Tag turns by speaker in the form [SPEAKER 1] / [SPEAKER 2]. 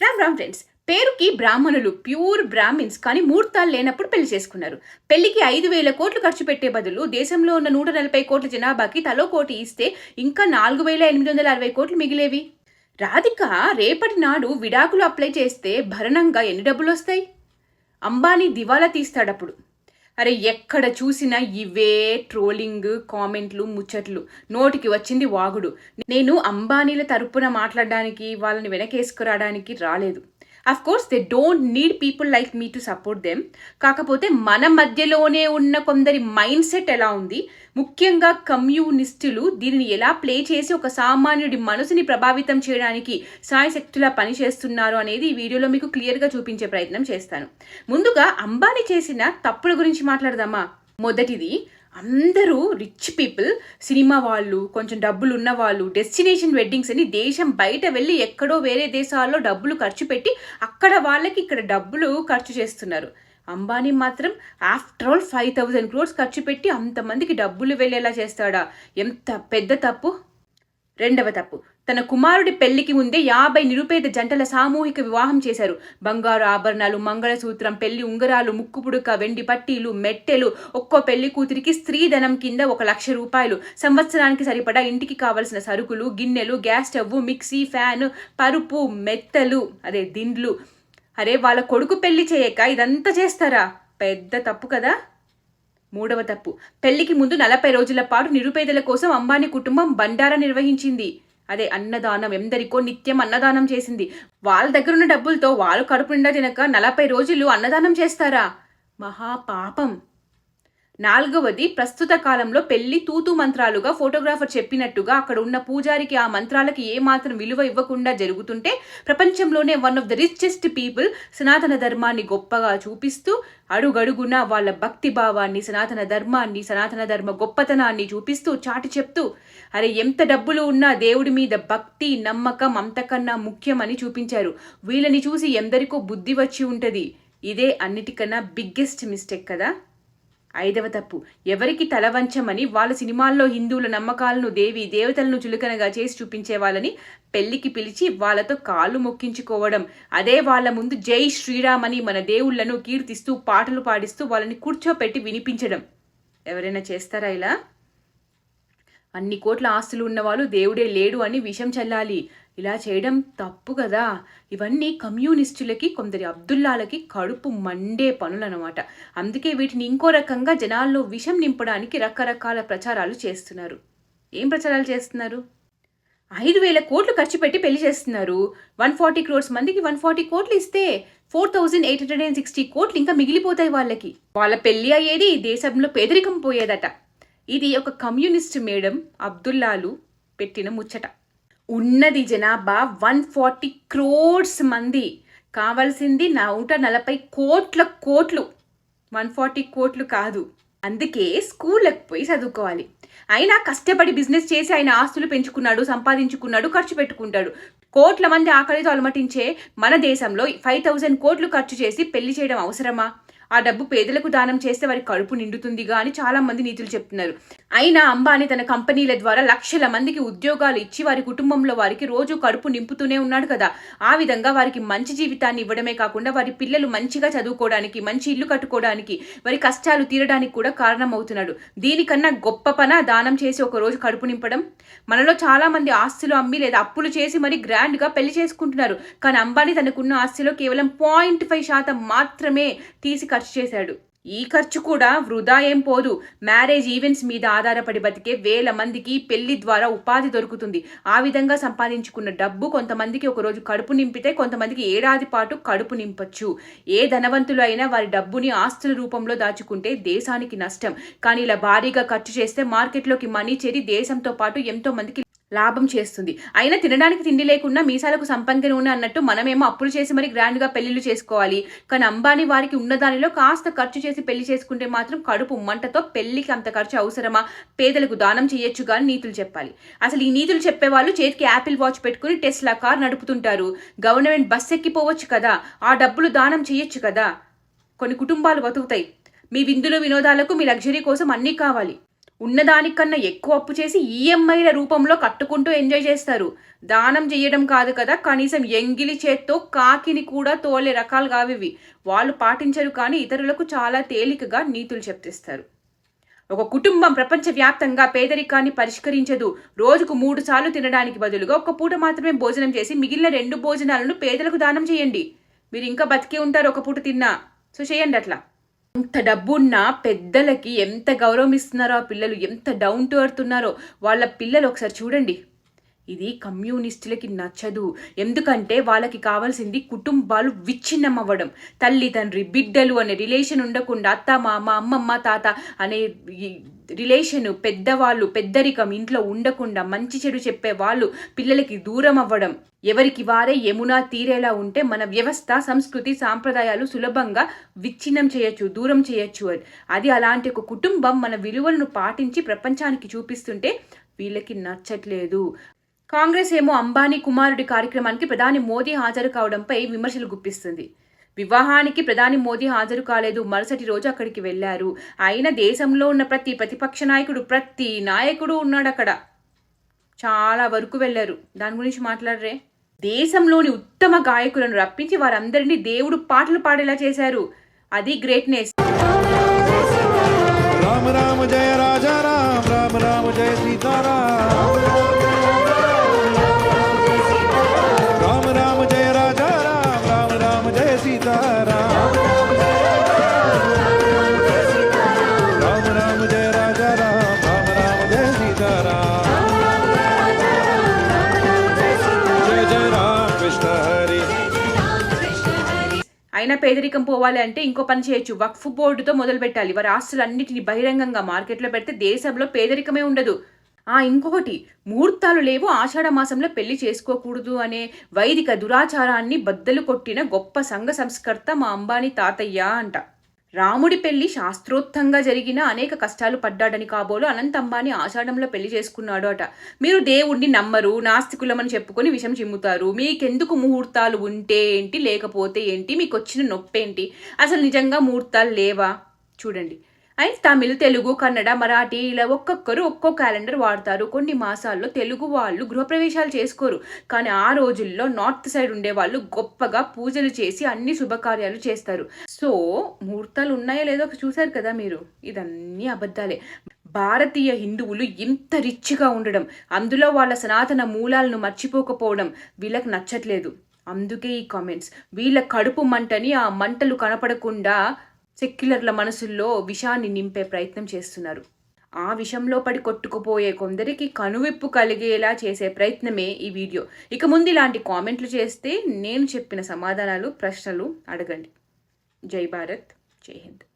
[SPEAKER 1] Ram Ram friends పేరుకి బ్రాహ్మణులు pure Brahmins కానీ ముహూర్తాలు లేనప్పుడు పెళ్ళి చేసుకున్నారు. పెళ్ళికి ఐదు వేల కోట్లు ఖర్చు పెట్టే బదులు దేశంలో ఉన్న నూట నలభై కోట్ల జనాభాకి తలో కోటి ఇస్తే ఇంకా నాలుగు వేల ఎనిమిది వందల అరవై కోట్లు మిగిలేవి. రాధిక రేపటి నాడు విడాకులు అప్లై చేస్తే భరణంగా ఎన్ని డబ్బులు వస్తాయి? అంబానీ దివాలా తీస్తాడప్పుడు. అరే ఎక్కడ చూసినా ఇవే ట్రోలింగ్ కామెంట్లు ముచ్చట్లు. నోటికి వచ్చింది వాగుడు. నేను అంబానీల తరపున మాట్లాడడానికి వాళ్ళని వెనకేసుకురావడానికి రాలేదు. Of course they don't need people like me to support them కాకపోతే మన మధ్యలోనే ఉన్న కొందరి మైండ్ సెట్ ఎలా ఉంది? ముఖ్యంగా కమ్యూనిస్టులు దీనిని ఎలా ప్లే చేసి ఒక సామాన్యుడి మనసుని ప్రభావితం చేయడానికి సాయశక్తులా పనిచేస్తున్నారు అనేది ఈ వీడియోలో మీకు క్లియర్గా చూపించే ప్రయత్నం చేస్తాను. ముందుగా అంబానీ చేసిన తప్పుల గురించి మాట్లాడదామా? మొదటిది అందరూ రిచ్ పీపుల్ సినిమా వాళ్ళు కొంచెం డబ్బులు ఉన్న వాళ్ళు డెస్టినేషన్ వెడ్డింగ్స్ అని దేశం బయట వెళ్ళి ఎక్కడో వేరే దేశాల్లో డబ్బులు ఖర్చు పెట్టి అక్కడ వాళ్ళకి ఇక్కడ డబ్బులు ఖర్చు చేస్తున్నారు. అంబానీ మాత్రం after all five thousand crores ఖర్చు పెట్టి అంతమందికి డబ్బులు వెళ్ళేలా చేస్తాడా? ఎంత పెద్ద తప్పు? రెండవ తప్పు. తన కుమారుడి పెళ్ళికి ముందే యాభై నిరుపేద జంటల సామూహిక వివాహం చేశారు. బంగారు ఆభరణాలు మంగళసూత్రం పెళ్ళి ఉంగరాలు ముక్కుపుడుక వెండి పట్టీలు మెట్టెలు ఒక్కో పెళ్ళి కూతురికి స్త్రీధనం కింద ఒక లక్ష రూపాయలు. సంవత్సరానికి సరిపడా ఇంటికి కావలసిన సరుకులు గిన్నెలు గ్యాస్ స్టవ్ మిక్సీ ఫ్యాన్ పరుపు మెత్తలు అదే దిండ్లు. అరే వాళ్ళ కొడుకు పెళ్ళి చేయక ఇదంతా చేస్తారా? పెద్ద తప్పు కదా? మూడవ తప్పు. పెళ్ళికి ముందు నలభై రోజుల పాటు నిరుపేదల కోసం అంబానీ కుటుంబం బండారా నిర్వహించింది. అదే అన్నదానం ఎందరికో నిత్యం అన్నదానం చేసింది. వాళ్ళ దగ్గర ఉన్న డబ్బులతో వాళ్ళు కడుపు నిండా తినక నలభై రోజులు అన్నదానం చేస్తారా? మహా పాపం. నాలుగవది ప్రస్తుత కాలంలో పెళ్ళి తూతు మంత్రాలుగా ఫోటోగ్రాఫర్ చెప్పినట్టుగా అక్కడ ఉన్న పూజారికి ఆ మంత్రాలకి ఏమాత్రం విలువ ఇవ్వకుండా జరుగుతుంటే ప్రపంచంలోనే one of the richest people సనాతన ధర్మాన్ని గొప్పగా చూపిస్తూ అడుగడుగున వాళ్ళ భక్తి భావాన్ని సనాతన ధర్మాన్ని సనాతన ధర్మ గొప్పతనాన్ని చూపిస్తూ చాటి చెప్తూ అరే ఎంత డబ్బులు ఉన్నా దేవుడి మీద భక్తి నమ్మకం అంతకన్నా ముఖ్యమని చూపించారు. వీళ్ళని చూసి ఎందరికో బుద్ధి వచ్చి ఉంటుంది. ఇదే అన్నిటికన్నా బిగ్గెస్ట్ మిస్టేక్ కదా? ఐదవ తప్పు. ఎవరికి తల వంచమని వాళ్ళ సినిమాల్లో హిందువుల నమ్మకాలను దేవి దేవతలను చులకనగా చేసి చూపించే వాళ్ళని పెళ్ళికి పిలిచి వాళ్ళతో కాళ్ళు మొక్కించుకోవడం. అదే వాళ్ళ ముందు జై శ్రీరామ్ అని మన దేవుళ్ళను కీర్తిస్తూ పాటలు పాడిస్తూ వాళ్ళని కూర్చోపెట్టి వినిపించడం. ఎవరైనా చేస్తారా ఇలా? అన్ని కోట్ల ఆస్తులు ఉన్నవాళ్ళు దేవుడే లేడు అని విషం చల్లాలి. ఇలా చేయడం తప్పు కదా? ఇవన్నీ కమ్యూనిస్టులకి కొందరి అబ్దుల్లాలకి కడుపు మండే పనులన్నమాట. అందుకే వీటిని ఇంకో రకంగా జనాల్లో విషం నింపడానికి రకరకాల ప్రచారాలు చేస్తున్నారు. ఏం ప్రచారాలు చేస్తున్నారు? ఐదు వేల కోట్లు ఖర్చు పెట్టి పెళ్ళి చేస్తున్నారు. వన్ ఫార్టీ క్రోర్స్ మందికి వన్ ఫార్టీ కోట్లు ఇస్తే four thousand eight hundred and sixty కోట్లు ఇంకా మిగిలిపోతాయి వాళ్ళకి. వాళ్ళ పెళ్ళి అయ్యేది దేశంలో పేదరికం పోయేదట. ఇది ఒక కమ్యూనిస్ట్ మేడం అబ్దుల్లాలు పెట్టిన ముచ్చట. ఉన్నది జనాభా వన్ ఫార్టీ క్రోడ్స్ మంది. కావాల్సింది నూట నలభై కోట్ల కోట్లు. వన్ ఫార్టీ కోట్లు కాదు. అందుకే స్కూళ్ళకి పోయి చదువుకోవాలి. అయినా కష్టపడి బిజినెస్ చేసి ఆయన ఆస్తులు పెంచుకున్నాడు సంపాదించుకున్నాడు ఖర్చు పెట్టుకుంటాడు. కోట్ల మంది ఆకలితో అలమటించే మన దేశంలో ఫైవ్ థౌజండ్ కోట్లు ఖర్చు చేసి పెళ్ళి చేయడం అవసరమా? ఆ డబ్బు పేదలకు దానం చేస్తే వారి కడుపు నిండుతుందిగా అని చాలా మంది నీతులు చెప్తున్నారు. అయినా అంబానీ తన కంపెనీల ద్వారా లక్షల మందికి ఉద్యోగాలు ఇచ్చి వారి కుటుంబంలో వారికి రోజు కడుపు నింపుతూనే ఉన్నాడు కదా. ఆ విధంగా వారికి మంచి జీవితాన్ని ఇవ్వడమే కాకుండా వారి పిల్లలు మంచిగా చదువుకోవడానికి మంచి ఇల్లు కట్టుకోవడానికి వారి కష్టాలు తీరడానికి కూడా కారణమవుతున్నాడు. దీనికన్నా గొప్ప పన దానం చేసి ఒక రోజు కడుపు నింపడం? మనలో చాలా మంది ఆస్తులు అమ్మి లేదా అప్పులు చేసి మరి గ్రాండ్గా పెళ్ళి చేసుకుంటున్నారు. కానీ అంబానీ తనకున్న ఆస్తిలో కేవలం పాయింట్ ఫైవ్ శాతం మాత్రమే తీసి ఖర్చు చేశాడు. ఈ ఖర్చు కూడా వృధా ఏం పోదు. మ్యారేజ్ ఈవెంట్స్ మీద ఆధారపడి బతికే వేల మందికి పెళ్ళి ద్వారా ఉపాధి దొరుకుతుంది. ఆ విధంగా సంపాదించుకున్న డబ్బు కొంతమందికి ఒకరోజు కడుపు నింపితే కొంతమందికి ఏడాది పాటు కడుపు నింపచ్చు. ఏ ధనవంతులు అయినా వారి డబ్బుని ఆస్తుల రూపంలో దాచుకుంటే దేశానికి నష్టం. కానీ ఇలా భారీగా ఖర్చు చేస్తే మార్కెట్లోకి మనీ చేరి దేశంతో పాటు ఎంతో మందికి లాభం చేస్తుంది. అయినా తినడానికి తిండి లేకుండా మీసాలకు సంపంగి నూనె అన్నట్టు మనమేమో అప్పులు చేసి మరి గ్రాండ్గా పెళ్ళిళ్ళు చేసుకోవాలి. కానీ అంబానీ వారికి ఉన్నదానిలో కాస్త ఖర్చు చేసి పెళ్ళి చేసుకుంటే మాత్రం కడుపు మంటతో పెళ్ళికి అంత ఖర్చు అవసరమా? పేదలకు దానం చేయొచ్చు కానీ నీతులు చెప్పాలి. అసలు ఈ నీతులు చెప్పేవాళ్ళు చేతికి యాపిల్ వాచ్ పెట్టుకుని టెస్లా కార్ నడుపుతుంటారు. గవర్నమెంట్ బస్ ఎక్కిపోవచ్చు కదా? ఆ డబ్బులు దానం చేయొచ్చు కదా? కొన్ని కుటుంబాలు బతుకుతాయి. మీ విందులు వినోదాలకు మీ లగ్జరీ కోసం అన్నీ కావాలి. ఉన్నదానికన్నా ఎక్కువ అప్పు చేసి ఈఎంఐల రూపంలో కట్టుకుంటూ ఎంజాయ్ చేస్తారు. దానం చేయడం కాదు కదా కనీసం ఎంగిలి చేత్తో కాకిని కూడా తోలే రకాలు కావివి వాళ్ళు పాటించరు కానీ ఇతరులకు చాలా తేలికగా నీతులు చెప్తిస్తారు. ఒక కుటుంబం ప్రపంచవ్యాప్తంగా పేదరికాన్ని పరిష్కరించదు. రోజుకు మూడు సార్లు తినడానికి బదులుగా ఒక పూట మాత్రమే భోజనం చేసి మిగిలిన రెండు భోజనాలను పేదలకు దానం చేయండి మీరు ఇంకా బతికే ఉంటారు ఒక పూట తిన్నా. సో చేయండి అట్లా. ఎంత డబ్బున్న పెద్దలకి ఎంత గౌరవం ఇస్తున్నారో ఆ పిల్లలు ఎంత డౌన్ టు ఎర్త్ ఉన్నారో వాళ్ళ పిల్లలు ఒకసారి చూడండి. ఇది కమ్యూనిస్టులకి నచ్చదు. ఎందుకంటే వాళ్ళకి కావాల్సింది కుటుంబాలు విచ్ఛిన్నం అవ్వడం తల్లి తండ్రి బిడ్డలు అనే రిలేషన్ ఉండకుండా అత్త మామ అమ్మమ్మ తాత అనే ఈ రిలేషన్ పెద్దవాళ్ళు పెద్దరికం ఇంట్లో ఉండకుండా మంచి చెడు చెప్పే వాళ్ళు పిల్లలకి దూరం అవ్వడం ఎవరికి వారే యమునా తీరేలా ఉంటే మన వ్యవస్థ సంస్కృతి సాంప్రదాయాలు సులభంగా విచ్ఛిన్నం చేయొచ్చు దూరం చేయొచ్చు అని. అది అలాంటి ఒక కుటుంబం మన విలువలను పాటించి ప్రపంచానికి చూపిస్తుంటే వీళ్ళకి నచ్చట్లేదు. కాంగ్రెస్ ఏమో అంబానీ కుమారుడి కార్యక్రమానికి ప్రధాని మోదీ హాజరు కావడంపై విమర్శలు గుప్పిస్తుంది. వివాహానికి ప్రధాని మోదీ హాజరు కాలేదు. మరుసటి రోజు అక్కడికి వెళ్ళారు ఆయన దేశంలో ఉన్న ప్రతి ప్రతిపక్ష నాయకుడు ప్రతి నాయకుడు ఉన్నాడు అక్కడ చాలా వరకు వెళ్ళారు. దాని గురించి మాట్లాడరే. దేశంలోని ఉత్తమ గాయకులను రప్పించి వారందరినీ దేవుడు పాటలు పాడేలా చేశారు. అది గ్రేట్నెస్
[SPEAKER 2] రామ రామ
[SPEAKER 1] జయ పేదరికం పోవాలి అంటే ఇంకో పని చేయొచ్చు. వక్ఫ్ బోర్డుతో మొదలు పెట్టాలి. వారి ఆస్తులన్నిటిని బహిరంగంగా మార్కెట్లో పెడితే దేశంలో పేదరికమే ఉండదు. ఆ ఇంకొకటి ముహూర్తాలు లేవు. ఆషాఢ మాసంలో పెళ్ళి చేసుకోకూడదు అనే వైదిక దురాచారాన్ని బద్దలు కొట్టిన గొప్ప సంఘ సంస్కర్త మా అంబానీ తాతయ్య అంట. రాముడి పెళ్ళి శాస్త్రోత్తంగా జరిగిన అనేక కష్టాలు పడ్డాడని కాబోలు అనంతంబాని ఆషాఢంలో పెళ్ళి చేసుకున్నాడు అట. మీరు దేవుణ్ణి నమ్మరు నాస్తికులమని చెప్పుకొని విషం చిమ్ముతారు. మీకెందుకు ముహూర్తాలు ఉంటే ఏంటి లేకపోతే ఏంటి మీకు వచ్చిన నొప్పేంటి? అసలు నిజంగా ముహూర్తాలు లేవా? చూడండి. అండ్ తమిళ్ తెలుగు కన్నడ మరాఠీ ఇలా ఒక్కొక్కరు ఒక్కో క్యాలెండర్ వాడతారు. కొన్ని మాసాల్లో తెలుగు వాళ్ళు గృహప్రవేశాలు చేసుకోరు. కానీ ఆ రోజుల్లో నార్త్ సైడ్ ఉండే వాళ్ళు గొప్పగా పూజలు చేసి అన్ని శుభకార్యాలు చేస్తారు. సో ముహూర్తాలు ఉన్నాయో లేదో చూశారు కదా మీరు? ఇదన్నీ అబద్ధాలే. భారతీయ హిందువులు ఇంత రిచ్గా ఉండడం అందులో వాళ్ళ సనాతన మూలాలను మర్చిపోకపోవడం వీళ్ళకి నచ్చట్లేదు. అందుకే ఈ కామెంట్స్. వీళ్ళ కడుపు మంటని ఆ మంటలు కనపడకుండా సెక్యులర్ల మనసుల్లో విషాన్ని నింపే ప్రయత్నం చేస్తున్నారు. ఆ విషంలో పడి కొట్టుకుపోయే కొందరికి కనువిప్పు కలిగేలా చేసే ప్రయత్నమే ఈ వీడియో. ఇక ముందు ఇలాంటి కామెంట్లు చేస్తే నేను చెప్పిన సమాధానాలు ప్రశ్నలు అడగండి. జై భారత్ జై హింద్.